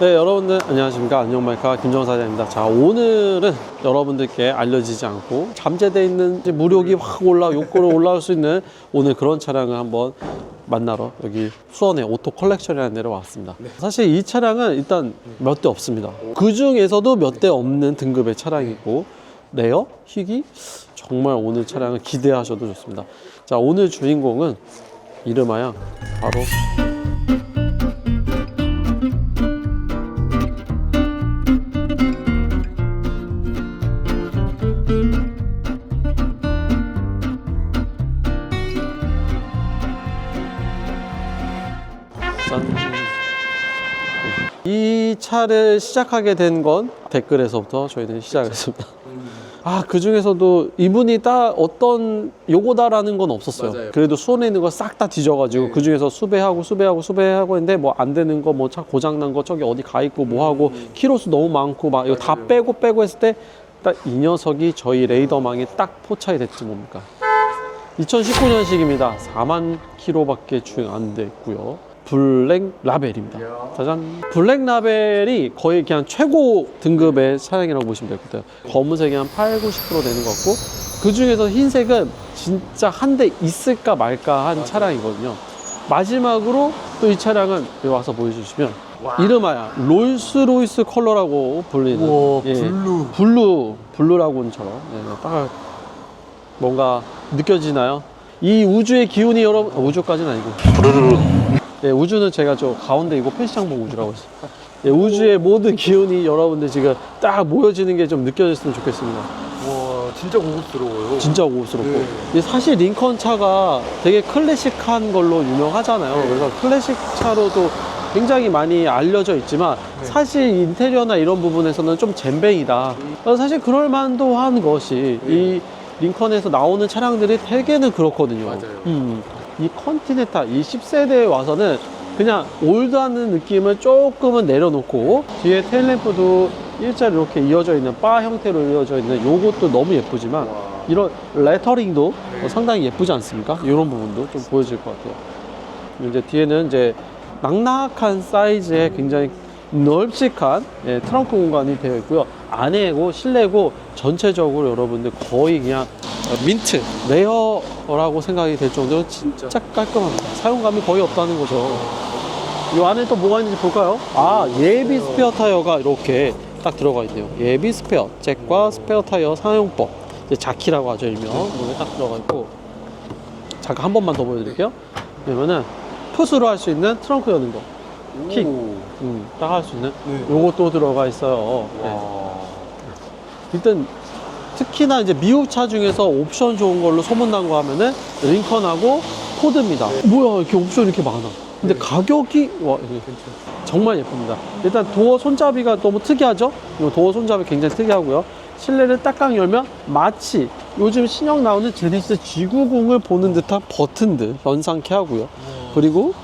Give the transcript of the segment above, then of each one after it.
네, 여러분들 안녕하십니까. 안녕마이카 김정은 사장입니다. 자, 오늘은 여러분들께 알려지지 않고 잠재되어 있는 무력이 확 올라, 욕구로 올라올 수 있는 오늘 그런 차량을 한번 만나러 여기 수원의 오토 컬렉션이라는 데로 왔습니다. 사실 이 차량은 일단 몇 대 없습니다. 그 중에서도 몇 대 없는 등급의 차량이고, 레어, 희귀, 정말 오늘 차량을 기대하셔도 좋습니다. 자, 오늘 주인공은 이름하여 바로 이 차를 시작하게 된 건 댓글에서부터 저희는 시작했습니다. 아, 그 중에서도 이분이 딱 어떤 요거다라는 건 없었어요. 맞아요. 그래도 수원에 있는 거 싹 다 뒤져가지고 네. 그 중에서 수배하고 수배하고 수배하고 했는데 뭐 안 되는 거 뭐 차 고장 난 거 저기 어디 가 있고 뭐 하고 키로수 너무 많고 막 이거 다 음. 맞아요. 빼고 빼고 했을 때 딱 이 녀석이 저희 레이더망에 딱 포착이 됐지 뭡니까? 2019년식입니다. 4만 킬로밖에 주행 안 됐고요. 블랙 라벨입니다. 짜잔. 블랙 라벨이 거의 그냥 최고 등급의 차량이라고 보시면 될 것 같아요. 검은색이 한 8, 90% 되는 것 같고 그 중에서 흰색은 진짜 한 대 있을까 말까 한 차량이거든요. 마지막으로 또 이 차량은 여기 와서 보여주시면 와. 이름하여 롤스로이스 컬러라고 불리는 우와, 예. 블루. 블루 블루라곤처럼 예, 딱 뭔가 느껴지나요? 이 우주의 기운이 여러분 어, 우주까지는 아니고 예, 우주는 제가 저 가운데 이거 편시장봉 우주라고 했어요. 예, 우주의 모든 기운이 여러분들 지금 딱 모여지는 게 좀 느껴졌으면 좋겠습니다. 와, 진짜 고급스러워요. 진짜 고급스럽고. 네. 이 사실 링컨 차가 되게 클래식한 걸로 유명하잖아요. 네. 그래서 클래식 차로도 굉장히 많이 알려져 있지만 네. 사실 인테리어나 이런 부분에서는 좀 잼뱅이다. 그래서 사실 그럴 만도 한 것이 네. 이 링컨에서 나오는 차량들이 대개는 그렇거든요. 맞아요. 음, 이 컨티넨탈, 이 10세대에 와서는 그냥 올드하는 느낌을 조금은 내려놓고 뒤에 테일램프도 일자로 이렇게 이어져 있는 바 형태로 이어져 있는 요것도 너무 예쁘지만 와. 이런 레터링도 네. 어, 상당히 예쁘지 않습니까? 이런 부분도 좀 보여질 것 같아요. 이제 뒤에는 이제 낙낙한 사이즈의 굉장히 넓직한 예, 트렁크 공간이 되어 있고요. 안에고 실내고 전체적으로 여러분들 거의 그냥 어, 민트 레어 라고 생각이 될 정도로 진짜 깔끔합니다. 사용감이 거의 없다는 거죠. 이 안에 또 뭐가 있는지 볼까요? 아 예비 스페어 타이어가 이렇게 딱 들어가 있네요. 예비 스페어 잭과 스페어 타이어 사용법 이제 자키라고 하죠 일명 이게 딱 들어가 있고 잠깐 한 번만 더 보여드릴게요. 그러면은 푸스로 할 수 있는 트렁크 여는 거, 킥. 오. 음, 딱 할 수 있는 네. 요것도 들어가 있어요. 네. 와. 일단 특히나 이제 미국 차 중에서 옵션 좋은 걸로 소문난 거 하면은 링컨하고 포드입니다. 뭐야 이렇게 옵션 이렇게 많아. 근데 네. 가격이 와 정말 예쁩니다. 일단 도어 손잡이가 너무 특이하죠? 이 도어 손잡이 굉장히 특이하고요. 실내를 딱딱 열면 마치 요즘 신형 나오는 제네시스 G90을 보는 듯한 버튼들 현상케 하고요. 그리고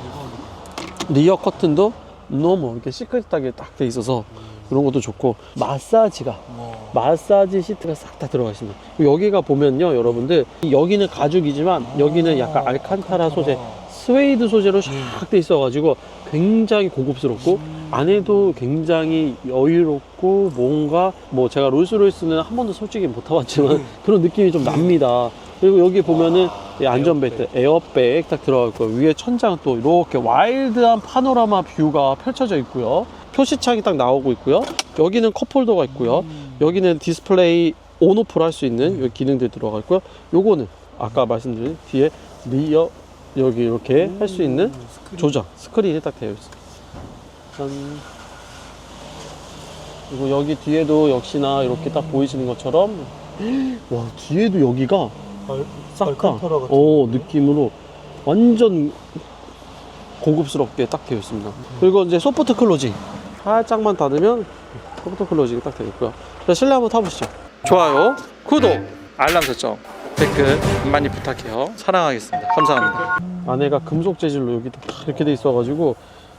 리어 커튼도 너무 이렇게 시크릿하게 딱 돼 있어서 그런 것도 좋고 마사지가 와. 마사지 시트가 싹 다 들어가 있습니다. 여기가 보면요, 여러분들 여기는 가죽이지만 여기는 약간 알칸타라 소재, 스웨이드 소재로 샥돼 있어 가지고 굉장히 고급스럽고 안에도 굉장히 여유롭고 뭔가 뭐 제가 롤스로이스는 한 번도 솔직히 못 타봤지만 그런 느낌이 좀 납니다. 그리고 여기 보면은 이 안전벨트, 에어백 딱 들어가 있고 위에 천장 또 이렇게 와일드한 파노라마 뷰가 펼쳐져 있고요. 표시창이 딱 나오고 있고요. 여기는 컵홀더가 있고요. 여기는 디스플레이 온오프를 할 수 있는 여기 기능들 들어가 있고요. 요거는 아까 말씀드린 뒤에 리어 여기 이렇게 할 수 있는 조작 스크린이 딱 되어 있어요. 짠. 그리고 여기 뒤에도 역시나 이렇게 딱 보이시는 것처럼 와 뒤에도 여기가 싹다 어 느낌으로 완전 고급스럽게 딱 되어 있습니다. 그리고 이제 소프트 클로징 살짝만 닫으면 소프트 클로징이 딱 되어 있고요. 자 실내 한번 타보시죠. 좋아요, 구독, 알람 설정, 댓글 많이 부탁해요. 사랑하겠습니다. 감사합니다. 안에가 금속 재질로 여기 다 이렇게 돼 있어가지고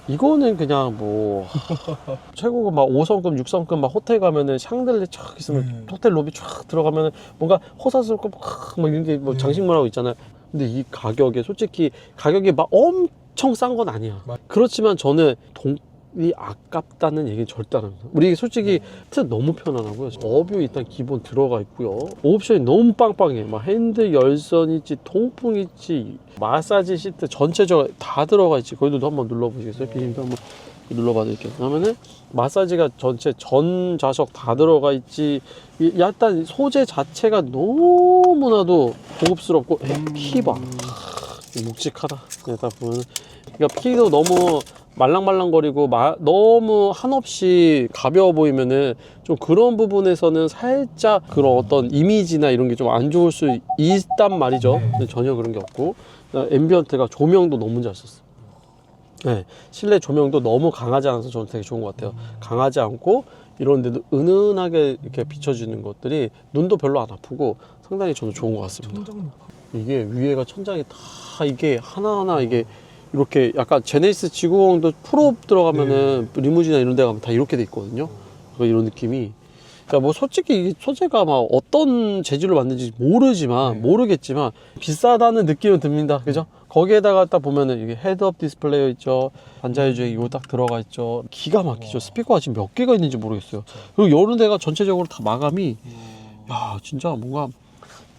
이거는 그냥 뭐 최고가 막 5성급, 6성급 막 호텔 가면은 샹들레 쫙 있으면 음. 호텔 로비 쫙 들어가면은 뭔가 호사스럽고 막, 막 이런 게뭐 장식문하고 있잖아요. 근데 이 가격에 솔직히 가격이 막 엄청 싼 건 아니야. 맞- 그렇지만 저는 동 이 아깝다는 얘기는 절대 안 합니다. 우리 솔직히 진짜 너무 편안하고요. 어뷰 일단 기본 들어가 있고요. 옵션이 너무 빵빵해. 막 핸드 열선 있지, 통풍 있지, 마사지 시트 전체적으로 다 들어가 있지. 거기도 한번 눌러보시겠어요? 비님도 한번 눌러봐 드릴게요. 그러면은 마사지가 전체 전 좌석 다 들어가 있지. 이- 약간 소재 자체가 너무나도 고급스럽고 키봐. 묵직하다. 네, 딱 보면. 그러니까 피도 너무 말랑말랑거리고 마- 너무 한없이 가벼워 보이면은 좀 그런 부분에서는 살짝 그런 어떤 이미지나 이런 게 좀 안 좋을 수 있단 말이죠. 근데 전혀 그런 게 없고 앰비언트가 조명도 너무 잘 썼어. 네, 실내 조명도 너무 강하지 않아서 저는 되게 좋은 것 같아요. 강하지 않고 이런데도 은은하게 이렇게 비춰지는 것들이 눈도 별로 안 아프고 상당히 저는 좋은 것 같습니다. 이게 위에가 천장이 다 이게 하나하나 이게 이렇게 약간 제네시스 지구공도 프로 들어가면은 리무진이나 이런 데 가면 다 이렇게 돼 있거든요. 그 이런 느낌이. 그러니까 뭐 솔직히 이 소재가 막 어떤 재질로 만든지 모르지만 네. 모르겠지만 비싸다는 느낌은 듭니다. 그죠? 거기에다가 딱 보면은 이게 헤드업 디스플레이 있죠. 반자율주행 이거 딱 들어가 있죠. 기가 막히죠. 와. 스피커가 지금 몇 개가 있는지 모르겠어요. 그리고 여러 데가 전체적으로 다 마감이 음. 야 진짜 뭔가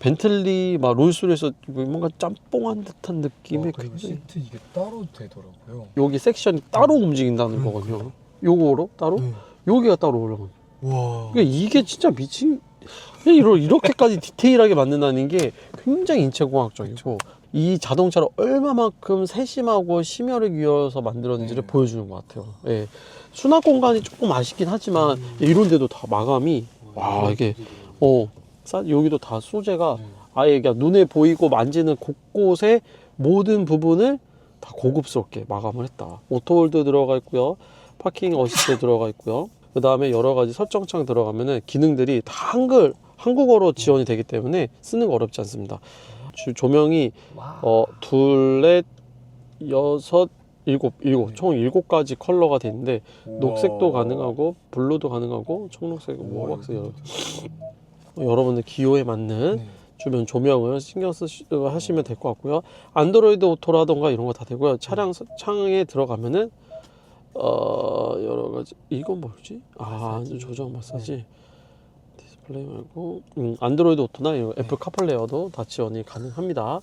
벤틀리 막 롤스로에서 뭔가 짬뽕한 듯한 느낌의 와, 그리고 굉장히 시트 이게 따로 되더라고요. 여기 섹션이 따로 움직인다는 거거든요. 요거로 따로 네. 여기가 따로 올라가. 와. 그러니까 이게 진짜 미친 그냥 이러- 이렇게까지 디테일하게 만든다는 게 굉장히 인체공학적이고 이 자동차를 얼마만큼 세심하고 심혈을 기울여서 만들었는지를 네. 보여주는 것 같아요. 예. 수납 공간이 조금 아쉽긴 하지만 음. 이런 데도 다 마감이 와 이게 어 싸- 여기도 다 소재가 네. 아예 그냥 눈에 보이고 만지는 곳곳에 모든 부분을 다 고급스럽게 마감을 했다. 오토홀드 들어가 있고요. 파킹 어시스트 들어가 있고요. 그 다음에 여러 가지 설정창 들어가면은 기능들이 다 한글, 한국어로 지원이 되기 때문에 쓰는 거 어렵지 않습니다. 주- 조명이 와. 어, 둘, 넷, 여섯, 일곱, 일곱, 총 일곱 가지 컬러가 돼 있는데 녹색도. 가능하고 블루도 가능하고 청록색, 뭐 이거 여러 여러분들 기호에 맞는 네. 주변 조명을 신경 쓰시면 될 것 같고요. 안드로이드 오토라던가 이런 거 다 되고요. 차량 서- 창에 들어가면은 어 여러 가지 이건 뭐지? 아 마사지. 조정 마사지 디스플레이 말고 음, 안드로이드 오토나 이런 애플 카플레어도 다 지원이 가능합니다.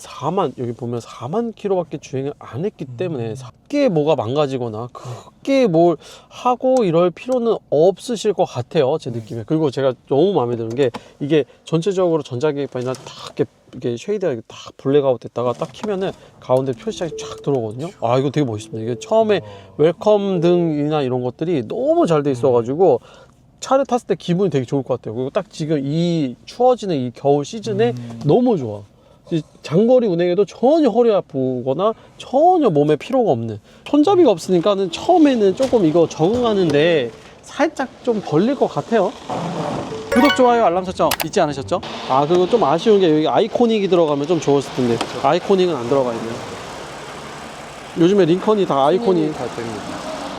4만 여기 보면 4만 킬로밖에 주행을 안 했기 때문에 크게 뭐가 망가지거나 크게 뭘 하고 이럴 필요는 없으실 것 같아요 제 느낌에. 그리고 제가 너무 마음에 드는 게 이게 전체적으로 전자계기판이나 딱 이렇게 이게 쉐이드가 딱 블랙아웃 됐다가 딱 키면은 가운데 표시장이 쫙 들어오거든요. 아 이거 되게 멋있습니다. 이게 처음에 웰컴 등이나 이런 것들이 너무 잘 돼 있어 가지고 차를 탔을 때 기분이 되게 좋을 것 같아요. 그리고 딱 지금 이 추워지는 이 겨울 시즌에 음. 너무 좋아. 이 장거리 운행에도 전혀 허리 아프거나 전혀 몸에 피로가 없는 손잡이가 없으니까는 처음에는 조금 이거 적응하는데 살짝 좀 걸릴 것 같아요. 구독, 좋아요, 알람 설정 잊지 않으셨죠? 아, 그리고 좀 아쉬운 게 여기 아이코닉이 들어가면 좀 좋았을 텐데 아이코닉은 안 들어가 있네요. 요즘에 링컨이 다 아이코닉 다 됩니다.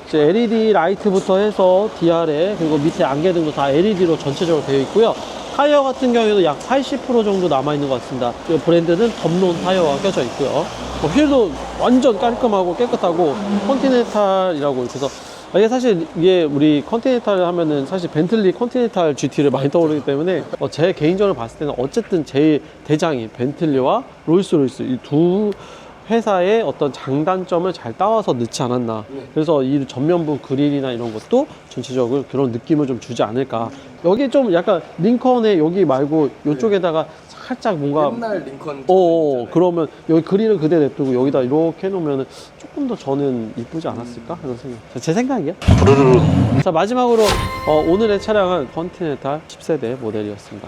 이제 LED 라이트부터 해서 DR에 그리고 밑에 안개등도 다 LED로 전체적으로 되어 있고요. 타이어 같은 경우에도 약 80% 정도 남아 있는 것 같습니다. 그 브랜드는 덤론 타이어가 껴져 있고요. 뭐 휠도 완전 깔끔하고 깨끗하고 컨티넨탈이라고 이렇게 해서 아, 이게 사실 이게 우리 컨티넨탈 하면은 사실 벤틀리 컨티넨탈 GT를 많이 떠오르기 때문에 어, 제 개인적으로 봤을 때는 어쨌든 제일 대장이 벤틀리와 롤스로이스 이 두 회사의 어떤 장단점을 잘 따와서 넣지 않았나. 네. 그래서 이 전면부 그릴이나 이런 것도 전체적으로 그런 느낌을 좀 주지 않을까. 여기 좀 약간 링컨에 여기 말고 이쪽에다가 살짝 뭔가 옛날 링컨. 어, 어, 그러면 여기 그릴은 그대로 냅두고 여기다 이렇게 해놓으면 조금 더 저는 이쁘지 않았을까 하는 생각. 제 생각이야. 자 마지막으로 어, 오늘의 차량은 컨티넨탈 10세대 모델이었습니다.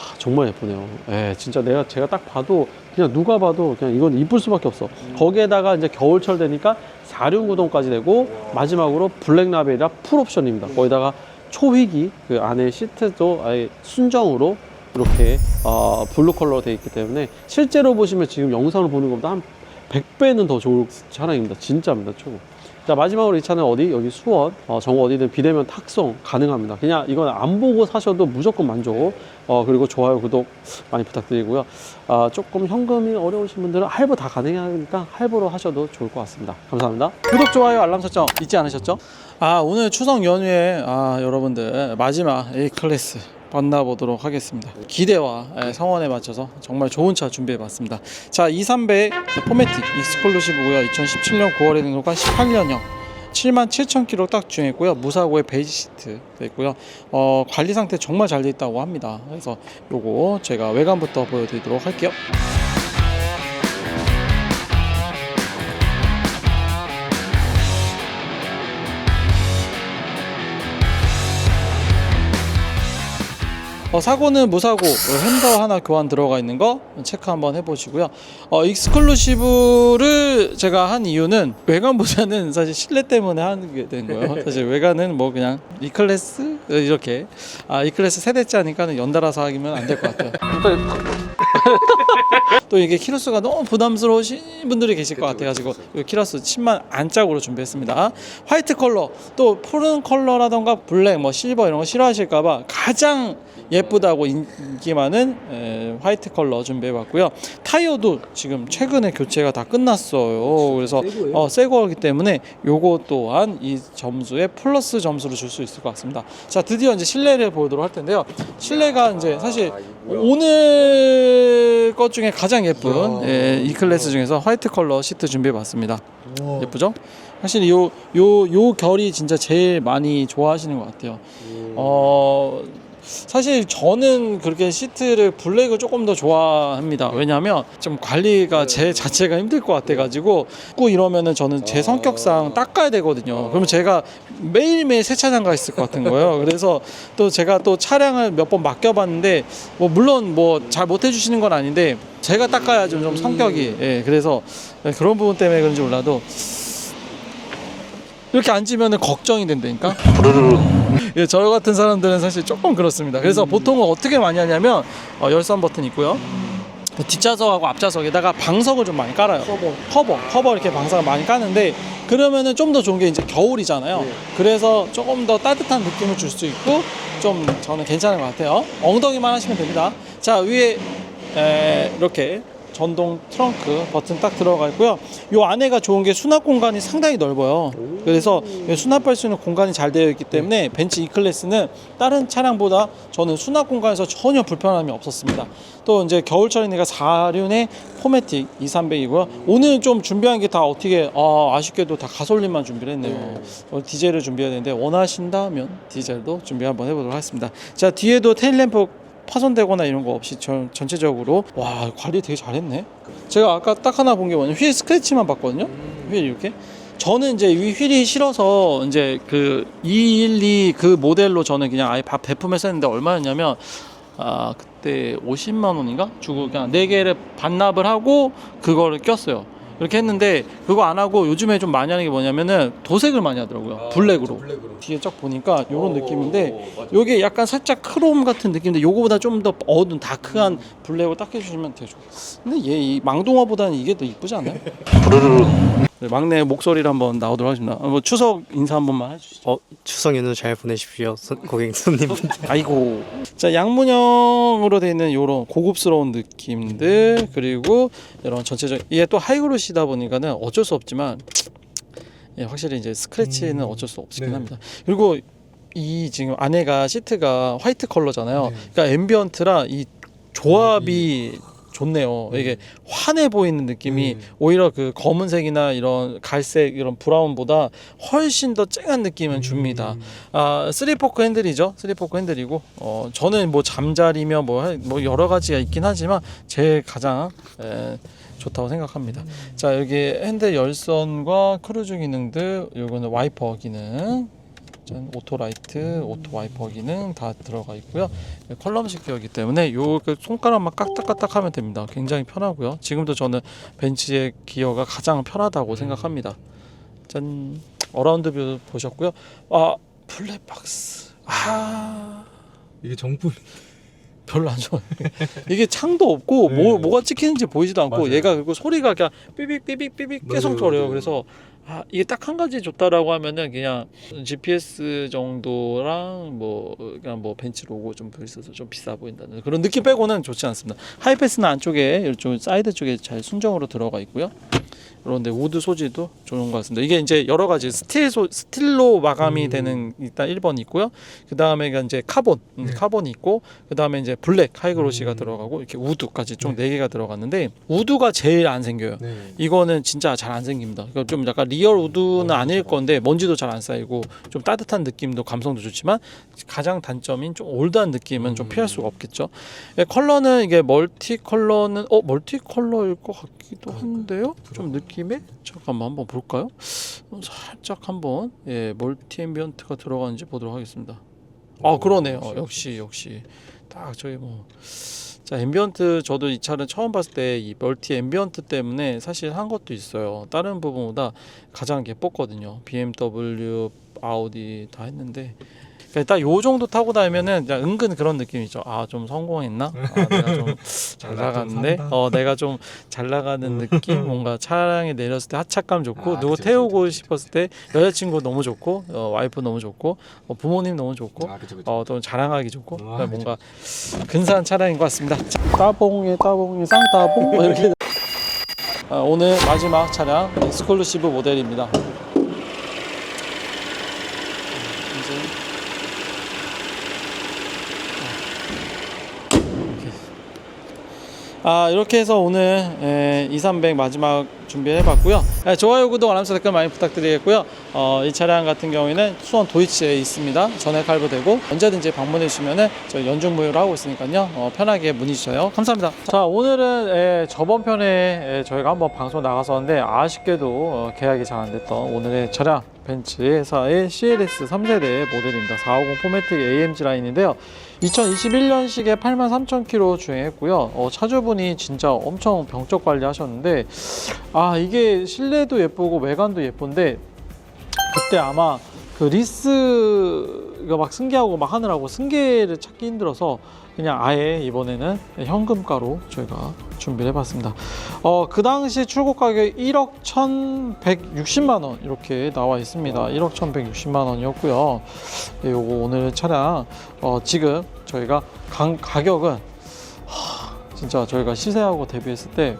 와, 정말 예쁘네요. 예, 진짜 내가 제가 딱 봐도 그냥 누가 봐도 그냥 이건 이쁠 수밖에 없어. 거기에다가 이제 겨울철 되니까 4륜 구동까지 되고 마지막으로 블랙 라벨이라 풀 옵션입니다. 거기다가 초위기 그 안에 시트도 아예 순정으로 이렇게 어, 블루 컬러로 되어 있기 때문에 실제로 보시면 지금 영상을 보는 것보다 한 100배는 더 좋을 차량입니다. 진짜입니다. 최고. 자 마지막으로 이 차는 어디? 여기 수원 어, 정보 어디든 비대면 탁송 가능합니다. 그냥 이건 안 보고 사셔도 무조건 만족. 어, 그리고 좋아요 구독 많이 부탁드리고요. 아, 조금 현금이 어려우신 분들은 할부 다 가능하니까 할부로 하셔도 좋을 것 같습니다. 감사합니다. 구독 좋아요 알람 설정 잊지 않으셨죠? 아 오늘 추석 연휴에 아 여러분들 마지막 A 클래스 만나보도록 하겠습니다. 기대와 예, 성원에 맞춰서 정말 좋은 차 준비해봤습니다. 자, 230 포매틱 익스클루시브고요. 2017년 9월에 등록한 18년형. 7만 7천 킬로 딱 주행했고요. 무사고에 베이지 시트 돼 있고요. 어, 관리 상태 정말 잘 돼 있다고 합니다. 그래서 요거 제가 외관부터 보여드리도록 할게요. 어, 사고는 무사고 어, 핸더 하나 교환 들어가 있는 거 체크 한번 해보시고요. 어, 익스클루시브를 제가 한 이유는 외관보다는 사실 실내 때문에 하게 된 거예요. 사실 외관은 뭐 그냥 E 클래스 이렇게 아 E 클래스 세대짜니까는 연달아서 하기면 안 될 것 같아요. 또 이게 키로수가 너무 부담스러우신 분들이 계실 것 같아가지고 이 키로수 10만 안짝으로 준비했습니다. 화이트 컬러 또 푸른 컬러라던가 블랙 뭐 실버 이런 거 싫어하실까봐 가장 예쁘다고 인기 많은 에, 화이트 컬러 준비해봤고요. 타이어도 지금 최근에 교체가 다 끝났어요. 그래서 어, 새 거기 때문에 요거 또한 이 점수에 플러스 점수를 줄 수 있을 것 같습니다. 자 드디어 이제 실내를 보도록 할 텐데요. 실내가 이제 사실 오늘 것 중에 가장 예쁜 예, 이 클래스 중에서 화이트 컬러 시트 준비해봤습니다. 우와. 예쁘죠? 사실 요 요 요 결이 진짜 제일 많이 좋아하시는 것 같아요. 어 사실 저는 그렇게 시트를 블랙을 조금 더 좋아합니다. 왜냐하면 좀 관리가 제 자체가 힘들 것 같아가지고 꼭 이러면은 저는 제 성격상 닦아야 되거든요. 그러면 제가 매일매일 세차장 가 있을 것 같은 거예요. 그래서 또 제가 또 차량을 몇 번 맡겨봤는데 뭐 물론 뭐 잘 못 해주시는 건 아닌데 제가 닦아야죠 좀 성격이. 예, 그래서 그런 부분 때문에 그런지 몰라도 이렇게 앉으면 걱정이 된다니까. 예, 저 같은 사람들은 사실 조금 그렇습니다. 그래서 보통은 어떻게 많이 하냐면 어, 열선 버튼 있고요. 뭐 뒷좌석하고 앞좌석에다가 방석을 좀 많이 깔아요. 커버. 커버, 커버 이렇게 방석을 많이 까는데 그러면은 좀 더 좋은 게 이제 겨울이잖아요. 그래서 조금 더 따뜻한 느낌을 줄 수 있고 좀 저는 괜찮은 것 같아요. 엉덩이만 하시면 됩니다. 자 위에 에, 이렇게 전동 트렁크 버튼 딱 들어가 있고요. 요 안에가 좋은 게 수납 공간이 상당히 넓어요. 그래서 수납할 수 있는 공간이 잘 되어 있기 때문에 벤츠 E 클래스는 다른 차량보다 저는 수납 공간에서 전혀 불편함이 없었습니다. 또 이제 겨울철이니까 4륜의 포매틱 230이고요. 오늘 좀 준비한 게 다 어떻게 아, 아쉽게도 다 가솔린만 준비를 했네요. 오늘 디젤을 준비해야 되는데 원하신다면 디젤도 준비 한번 해보도록 하겠습니다. 자 뒤에도 테일램프 파손되거나 이런 거 없이 전, 전체적으로 와 관리 되게 잘했네. 제가 아까 딱 하나 본 게 뭐냐면 휠 스크래치만 봤거든요. 휠 이렇게. 저는 이제 이 휠이 싫어서 이제 그 212 그 모델로 저는 그냥 아예 밥 배품해서 했는데 얼마였냐면 아 그때 50만 원인가 주고 그냥 네 개를 반납을 하고 그거를 꼈어요. 이렇게 했는데 그거 안 하고 요즘에 좀 많이 하는 게 뭐냐면은 도색을 많이 하더라고요. 블랙으로. 블랙으로. 뒤에 쫙 보니까 이런 느낌인데 요게 약간 살짝 크롬 같은 느낌인데 요거보다 좀 더 어두운 다크한 블랙으로 딱 해주시면 되죠. 근데 얘 이 망동화보다는 이게 더 이쁘지 않아요? 네, 막내 목소리를 한번 나오도록 하겠습니다. 어, 뭐 추석 인사 한 번만 해주시죠. 어, 추석 연휴 잘 보내십시오, 손- 고객 손님분들. 아이고. 자, 양문형으로 되어 있는 이런 고급스러운 느낌들 그리고 이런 전체적 이게 또 하이그로시다 보니까는 어쩔 수 없지만 예, 확실히 이제 스크래치는 음. 어쩔 수 없긴 네. 합니다. 그리고 이 지금 안에가 시트가 화이트 컬러잖아요. 네. 그러니까 앰비언트라 이 조합이 좋네요. 이게 환해 보이는 느낌이 음. 오히려 그 검은색이나 이런 갈색 이런 브라운보다 훨씬 더 쨍한 느낌은 줍니다. 음. 아, 3포크 핸들이죠. 3포크 핸들이고 어, 저는 뭐 잠자리며 뭐, 할- 뭐 여러 가지가 있긴 하지만 제일 가장 에, 좋다고 생각합니다. 자, 여기 핸들 열선과 크루즈 기능들, 요거는 와이퍼 기능. 짠, 오토 라이트, 오토 와이퍼 기능 다 들어가 있고요. 컬럼식 기어이기 때문에 요그 손가락만 까딱까딱 하면 됩니다. 굉장히 편하고요. 지금도 저는 벤츠의 기어가 가장 편하다고 생각합니다. 짠, 어라운드 뷰 보셨고요. 아, 블랙박스. 아, 이게 정품. 별로 안 좋아요. 이게 창도 없고 네. 뭐 뭐가 찍히는지 보이지도 않고 맞아요. 얘가 그리고 소리가 그냥 삐빅 삐빅 삐빅 계속 맞아요. 맞아요. 그래서 아, 이게 딱 한 가지 좋다라고 하면은 그냥 GPS 정도랑 뭐 그냥 뭐 벤츠 로고 좀 있어서 좀 비싸 보인다는 그런 느낌 빼고는 좋지 않습니다. 하이패스는 안쪽에 이쪽 사이드 쪽에 잘 순정으로 들어가 있고요. 그런데 우드 소지도 좋은 것 같습니다. 이게 이제 여러 가지 스틸 소, 스틸로 마감이 음. 되는 일단 1번 있고요. 그 다음에 이제 카본, 음, 네. 카본이 있고 그 다음에 이제 블랙 하이그로시가 음. 들어가고 이렇게 우드까지 총 네. 네 개가 들어갔는데 우드가 제일 안 생겨요. 네. 이거는 진짜 잘 안 생깁니다. 이거 좀 약간 리얼 우드는 어, 아닐 저거. 건데 먼지도 잘 안 쌓이고 좀 따뜻한 느낌도 감성도 좋지만 가장 단점인 좀 올드한 느낌은 좀 음. 피할 수가 없겠죠. 예, 컬러는 이게 멀티 컬러는 어 멀티 컬러일 것 같기도 한데요. 좀 느낌에 잠깐만 한번 볼까요? 어, 살짝 한번 예 멀티 앰비언트가 들어가는지 보도록 하겠습니다. 아 그러네요. 역시 역시 딱 저희 뭐. 자 앰비언트 저도 이 차를 처음 봤을 때 이 멀티 앰비언트 때문에 사실 한 것도 있어요. 다른 부분보다 가장 예뻤거든요. BMW, 아우디 다 했는데 그러니까 딱 요 정도 타고 다니면은 그냥 은근 그런 느낌이죠. 아 좀 성공했나? 아, 내가 좀 잘나좀 나갔는데. 어 내가 좀 잘 나가는 느낌, 뭔가 차량에 내렸을 때 하착감 좋고 아, 누구 그죠, 태우고 그죠, 싶었을 때 여자친구 너무 좋고 어, 와이프 너무 좋고 어, 부모님 너무 좋고 아, 그죠. 어, 또 자랑하기 좋고 아, 그러니까 뭔가 근사한 차량인 것 같습니다. 자, 따봉에 따봉에 쌍따봉 뭐 이렇게 아, 오늘 마지막 차량 익스클루시브 모델입니다. 이제 아 이렇게 해서 오늘 에, 2300 마지막 준비해봤고요. 에, 좋아요 구독 알람 댓글 많이 부탁드리겠고요. 어, 이 차량 같은 경우에는 수원 도이치에 있습니다. 전액 할부되고 언제든지 방문해 주시면은 저희 연중 무휴를 하고 있으니까요. 어, 편하게 문의 주세요. 감사합니다. 자 오늘은 에, 저번 편에 에, 저희가 한번 방송 나갔었는데 아쉽게도 어, 계약이 잘 안 됐던 오늘의 차량 벤츠 회사의 CLS 3세대 모델입니다 450 포매틱 AMG 라인인데요 2021년식에 83,000km 주행했고요. 어, 차주분이 진짜 엄청 병적 관리하셨는데 아 이게 실내도 예쁘고 외관도 예쁜데 그때 아마 그 리스가 막 승계하고 막 하느라고 승계를 찾기 힘들어서 그냥 아예 이번에는 현금가로 저희가 준비를 해봤습니다. 어, 그 당시 출고 가격이 1억 1,160만 원 이렇게 나와 있습니다. 1억 1,160만 원이었고요. 예, 요거 오늘 차량 어, 지금 저희가 강, 가격은 하, 진짜 저희가 시세하고 대비했을 때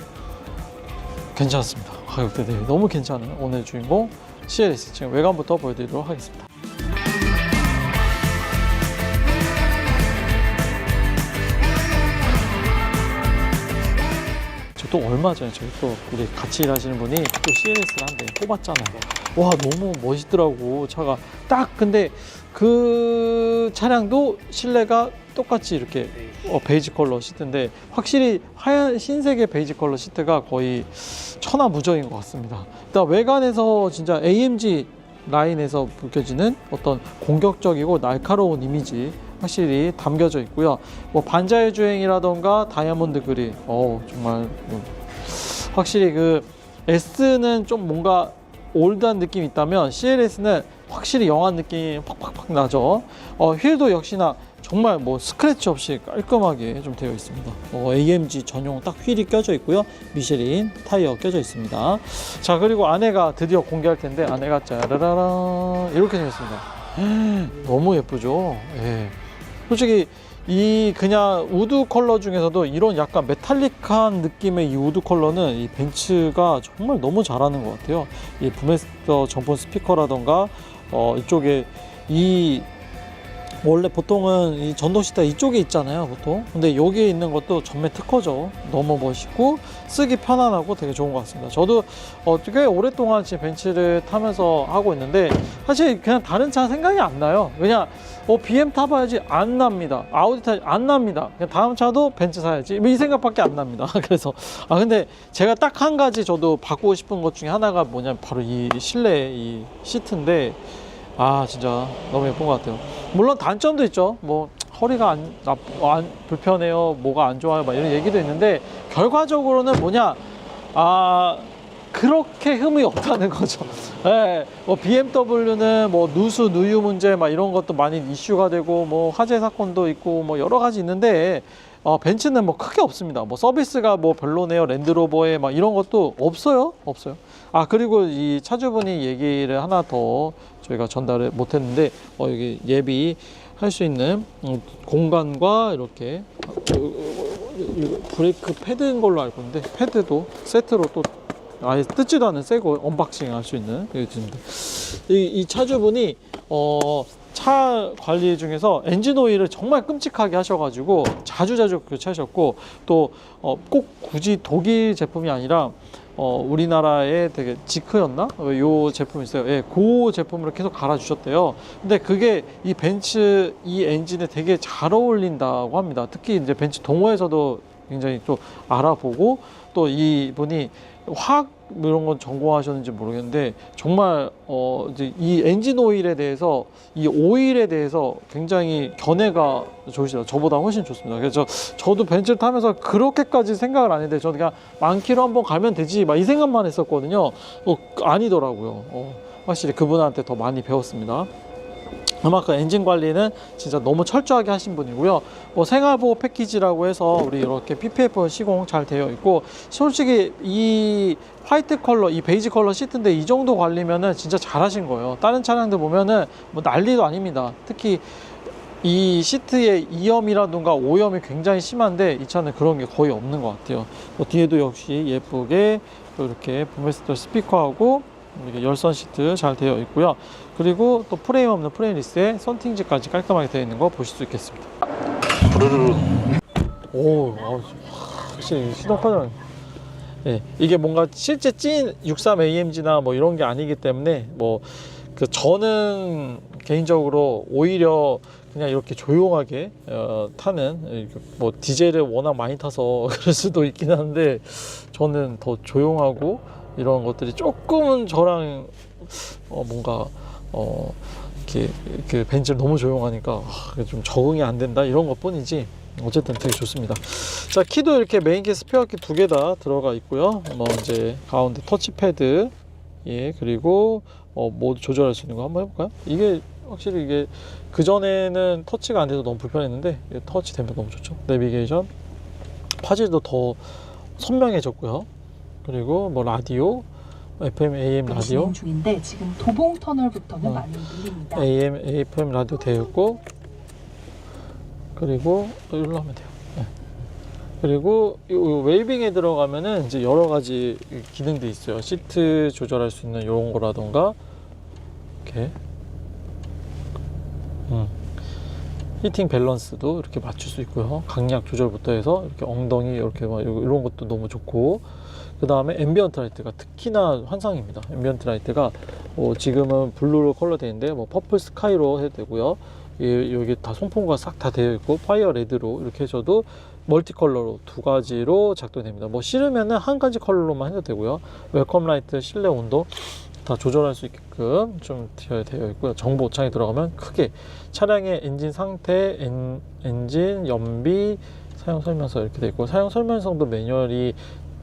괜찮습니다. 가격대 대비 너무 괜찮은 오늘 주인공 CLS 지금 외관부터 보여드리도록 하겠습니다. 또 얼마 전에 저희 또 우리 같이 일하시는 분이 또 CLS를 한 대 뽑았잖아요. 와 너무 멋있더라고 차가 딱 근데 그 차량도 실내가 똑같이 이렇게 어, 베이지 컬러 시트인데 확실히 하얀 흰색의 베이지 컬러 시트가 거의 천하무적인 것 같습니다. 일단 외관에서 진짜 AMG 라인에서 느껴지는 어떤 공격적이고 날카로운 이미지 확실히 담겨져 있고요. 뭐 반자의 주행이라던가 다이아몬드 그릴, 어 정말 뭐 확실히 그 S는 좀 뭔가 올드한 느낌이 있다면 CLS는 확실히 영한 느낌이 팍팍팍 나죠. 어, 휠도 역시나 정말 뭐 스크래치 없이 깔끔하게 좀 되어 있습니다. 어, AMG 전용 딱 휠이 껴져 있고요. 미쉐린 타이어 껴져 있습니다. 자 그리고 안에가 드디어 공개할 텐데 안에가 짜라라라 이렇게 생겼습니다. 너무 예쁘죠. 예. 솔직히 이 그냥 우드 컬러 중에서도 이런 약간 메탈릭한 느낌의 이 우드 컬러는 이 벤츠가 정말 너무 잘하는 것 같아요. 이 부메스터 전폰 스피커라던가 어 이쪽에 이 원래 보통은 이 전동 시트 이쪽에 있잖아요, 보통. 근데 여기에 있는 것도 전매 특허죠. 너무 멋있고 쓰기 편안하고 되게 좋은 것 같습니다. 저도 어, 꽤 오랫동안 지금 벤츠를 타면서 하고 있는데 사실 그냥 다른 차 생각이 안 나요. 그냥 어, BM 타봐야지 안 납니다. 아우디 타야지 안 납니다. 그냥 다음 차도 벤츠 사야지 뭐 이 생각밖에 안 납니다. 그래서 아 근데 제가 딱 한 가지 저도 바꾸고 싶은 것 중에 하나가 뭐냐면 바로 이 실내 이 시트인데 아 진짜 너무 예쁜 것 같아요. 물론 단점도 있죠. 뭐 허리가 안, 나, 안 불편해요. 뭐가 안 좋아요. 막 이런 얘기도 있는데 결과적으로는 뭐냐 아 그렇게 흠이 없다는 거죠. 예, 뭐 BMW는 뭐 누수 누유 문제 막 이런 것도 많이 이슈가 되고 뭐 화재 사건도 있고 뭐 여러 가지 있는데 어, 벤츠는 뭐 크게 없습니다. 뭐 서비스가 뭐 별로네요. 랜드로버에 막 이런 것도 없어요. 없어요. 아 그리고 이 차주분이 얘기를 하나 더 저희가 전달을 못했는데 어, 여기 예비 할 수 있는 음, 공간과 이렇게 어, 어, 어, 브레이크 패드인 걸로 알고 있는데 패드도 세트로 또 아예 뜯지도 않은 새거 언박싱 할 수 있는. 이, 이 차주분이 어, 차 관리 중에서 엔진 오일을 정말 끔찍하게 하셔가지고 자주자주 교체하셨고 또 어, 꼭 굳이 독일 제품이 아니라 어, 우리나라에 되게 지크였나? 어, 요 제품 있어요. 예, 그 제품으로 계속 갈아주셨대요. 근데 그게 이 벤츠 이 엔진에 되게 잘 어울린다고 합니다. 특히 이제 벤츠 동호회에서도 굉장히 또 알아보고 또 이분이 화학 이런 건 전공하셨는지 모르겠는데 정말 어 이제 이 엔진 오일에 대해서 이 오일에 대해서 굉장히 견해가 좋으시다. 저보다 훨씬 좋습니다. 그래서 저도 벤츠를 타면서 그렇게까지 생각을 안 했는데 저는 그냥 만 킬로 한번 가면 되지 막 이 생각만 했었거든요. 어, 아니더라고요. 어, 확실히 그분한테 더 많이 배웠습니다. 아마 그 엔진 관리는 진짜 너무 철저하게 하신 분이고요. 뭐 생활보호 패키지라고 해서 우리 이렇게 PPF 시공 잘 되어 있고 솔직히 이 화이트 컬러, 이 베이지 컬러 시트인데 이 정도 관리면은 진짜 잘 하신 거예요. 다른 차량들 보면은 뭐 난리도 아닙니다. 특히 이 시트의 이염이라든가 오염이 굉장히 심한데 이 차는 그런 게 거의 없는 것 같아요. 뭐 뒤에도 역시 예쁘게 또 이렇게 보메스터 스피커하고 이렇게 열선 시트 잘 되어 있고요. 그리고 또 프레임 없는 프레임 리스에 선팅지까지 깔끔하게 되어 있는 거 보실 수 있겠습니다. 오, 아우, 확실히 시동카는 예, 이게 뭔가 실제 찐 63 AMG나 뭐 이런 게 아니기 때문에 뭐 그 저는 개인적으로 오히려 그냥 이렇게 조용하게 어, 타는 뭐 디젤을 워낙 많이 타서 그럴 수도 있긴 한데 저는 더 조용하고 이런 것들이 조금은 저랑 어, 뭔가 어, 이렇게 그 벤츠를 너무 조용하니까 아, 좀 적응이 안 된다 이런 것 뿐이지 어쨌든 되게 좋습니다. 자 키도 이렇게 메인키 스페어 키 두 개 다 들어가 있고요. 뭐 이제 가운데 터치패드 예 그리고 어, 모두 조절할 수 있는 거 한번 해볼까요? 이게 확실히 이게 그 전에는 터치가 안 돼서 너무 불편했는데 터치 되면 너무 좋죠. 내비게이션 화질도 더 선명해졌고요. 그리고 뭐 라디오 FM, AM 라디오 진행 중인데 지금 도봉 터널부터는 어. 많이 밀립니다. AM, FM 라디오 되어 있고 그리고 여기로 하면 돼요. 네. 그리고 이 웨이빙에 들어가면은 이제 여러 가지 기능들이 있어요. 시트 조절할 수 있는 이런 거라던가 이렇게 음. 히팅 밸런스도 이렇게 맞출 수 있고요. 강약 조절부터 해서 이렇게 엉덩이 이렇게 막 이런 것도 너무 좋고 그 다음에 앰비언트 라이트가 특히나 환상입니다. 앰비언트 라이트가 어, 지금은 블루로 컬러 되어 있는데 뭐 퍼플 스카이로 해도 되고요. 이- 여기 다 송풍과 싹다 되어 있고 파이어 레드로 이렇게 해줘도 멀티 컬러로 두 가지로 작동됩니다. 뭐 싫으면은 한 가지 컬러로만 해도 되고요. 웰컴 라이트 실내 온도 다 조절할 수 있게끔 좀 되어 있고요. 정보 창에 들어가면 크게 차량의 엔진 상태, 엔, 엔진 연비, 사용 설명서 이렇게 되어 있고 사용 설명서도 매뉴얼이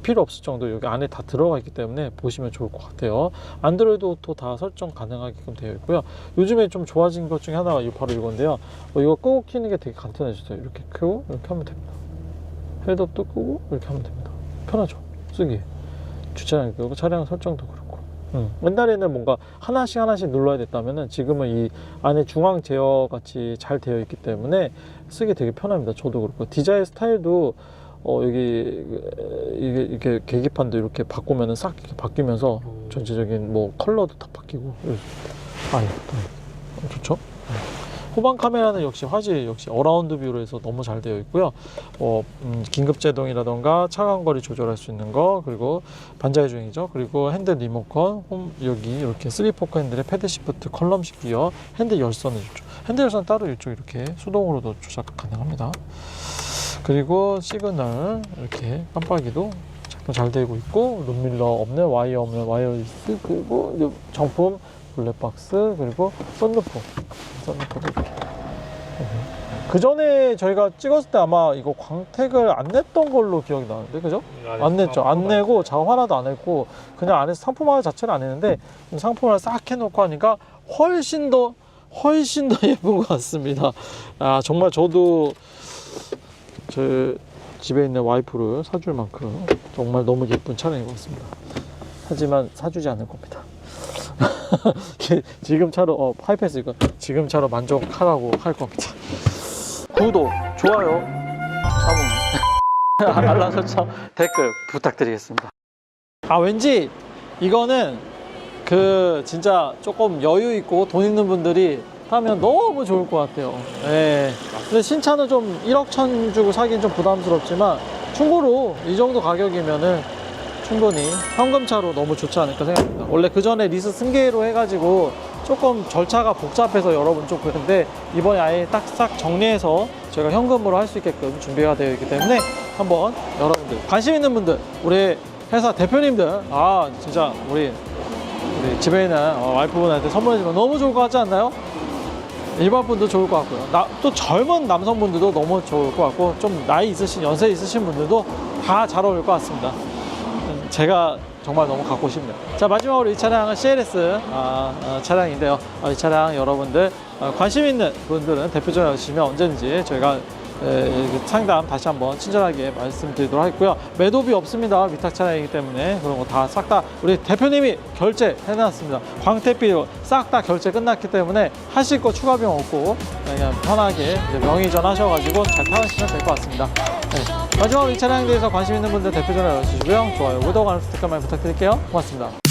필요 없을 정도 여기 안에 다 들어가 있기 때문에 보시면 좋을 것 같아요. 안드로이드 오토 다 설정 가능하게끔 되어 있고요. 요즘에 좀 좋아진 것 중에 하나가 이 바로 이건데요. 어, 이거 끄고 키는 게 되게 간단해졌어요. 이렇게 끄고 이렇게 하면 됩니다. 헤드업도 끄고 이렇게 하면 됩니다. 편하죠. 쓰기. 주차장 끄고 차량 설정도 그렇고. 음. 옛날에는 뭔가 하나씩 하나씩 눌러야 됐다면은 지금은 이 안에 중앙 제어 같이 잘 되어 있기 때문에 쓰기 되게 편합니다. 저도 그렇고 디자인 스타일도 어 여기 이게 이렇게 계기판도 이렇게 바꾸면은 싹 이렇게 바뀌면서 전체적인 뭐 컬러도 다 바뀌고 아예 네. 좋죠. 네. 후방 카메라는 역시 화질 역시 어라운드 뷰로 해서 너무 잘 되어 있고요. 어, 음, 긴급 제동이라던가 차간 거리 조절할 수 있는 거 그리고 반자의 주행이죠. 그리고 핸들 리모컨 홈 여기 이렇게 3포크 핸들에 패드 시프트 컬럼식 기어 핸들 열선을 주죠. 핸들 열선 따로 이쪽 이렇게 수동으로도 조작 가능합니다. 그리고 시그널 이렇게 깜빡이도 작동 잘 되고 있고 룸밀러 없는 와이어 없는 와이어 리스 그리고 이 정품 블랙박스 그리고 썬루프 썬루프도 이렇게 그 전에 저희가 찍었을 때 아마 이거 광택을 안 냈던 걸로 기억이 나는데 그죠? 안 냈죠. 안 내고 작업 하나도 안 했고 그냥 안에서 상품 하나 자체를 안 했는데 좀 상품을 싹 해놓고 하니까 훨씬 더 훨씬 더 예쁜 것 같습니다. 아 정말 저도 제 집에 있는 와이프를 사줄 만큼 정말 너무 예쁜 차량인 것 같습니다. 하지만 사주지 않을 겁니다. 지금 차로 어 하이패스 이거 지금 차로 만족하라고 할 겁니다. 구독, 좋아요, 알람 알람 설정, 댓글 부탁드리겠습니다. 아 왠지 이거는 그 진짜 조금 여유 있고 돈 있는 분들이 타면 너무 좋을 것 같아요. 예. 근데 신차는 좀 1억 천 주고 사긴 좀 부담스럽지만 충고로 이 정도 가격이면은 충분히 현금차로 너무 좋지 않을까 생각합니다. 원래 그 전에 리스 승계로 해가지고 조금 절차가 복잡해서 여러분 좀 그런데 이번에 아예 딱싹 정리해서 저희가 현금으로 할 수 있게끔 준비가 되어 있기 때문에 한번 여러분들 관심 있는 분들 우리 회사 대표님들 아 진짜 우리 우리 집에 있는 어, 와이프분한테 선물해주면 너무 좋을 것 같지 않나요? 일반 분도 좋을 것 같고요. 나, 또 젊은 남성분들도 너무 좋을 것 같고 좀 나이 있으신 연세 있으신 분들도 다 잘 어울릴 것 같습니다. 음, 제가 정말 너무 갖고 싶네요. 자 마지막으로 이 차량은 CLS 아, 어, 차량인데요. 어, 이 차량 여러분들 어, 관심 있는 분들은 대표 전화 주시면 언제든지 저희가 상담 다시 한번 친절하게 말씀드리도록 하겠고요. 매도비 없습니다. 위탁 차량이기 때문에 그런 거 다 싹 다 우리 대표님이 결제 해놨습니다. 광택비 싹다 결제 끝났기 때문에 하실 거 추가 비용 없고 그냥 편하게 이제 명의 전 하셔가지고 잘 타시면 될 것 같습니다. 네. 마지막으로 이 차량에 대해서 관심 있는 분들 대표 전화 열어주시고요. 좋아요, 구독, 스티커 많이 부탁드릴게요. 고맙습니다.